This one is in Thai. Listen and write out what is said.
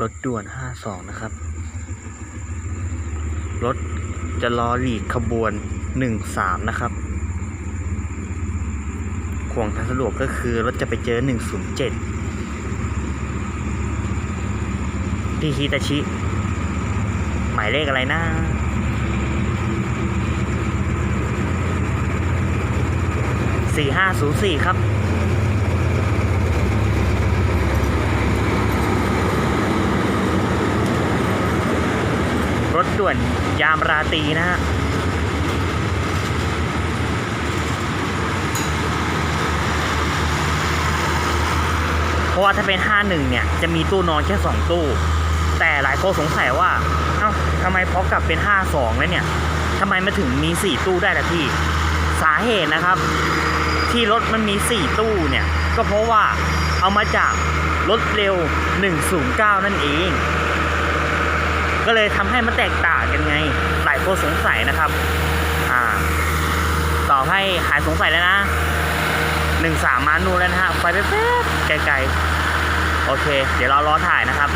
รถด่วน 52 นะครับ รถจะรอหลีกขบวน 13 นะครับขวงทางสะดวกก็คือรถจะไปเจอ 107 ที่ฮิตาชิ หมายเลขอะไรนะสี่ห้าศูนย์สี่ครับ ถด่วนยามราตรีนะฮะเพราะว่าถ้าเป็น 51 เนี่ย จะมีตู้นอนแค่ 2 ตู้ แต่หลายคนสงสัยว่า เอ้าทำไมพอกลับเป็น 52 แล้วเนี่ยทำไมมาถึงมี 4 ตู้ได้ล่ะพี่ สาเหตุนะครับ ที่รถมันมี 4 ตู้เนี่ย ก็เพราะว่าเอามาจากรถเร็ว 109 นั่นเอง ก็เลยทำให้มันแตกต่างกันไง หลายคนสงสัยนะครับ อ่า ต่อให้หายสงสัยแล้วนะหนึ่งสามมานูแล้วนะฮะไฟแป๊บๆไกลๆ โอเค เดี๋ยวเรารอถ่ายนะครับ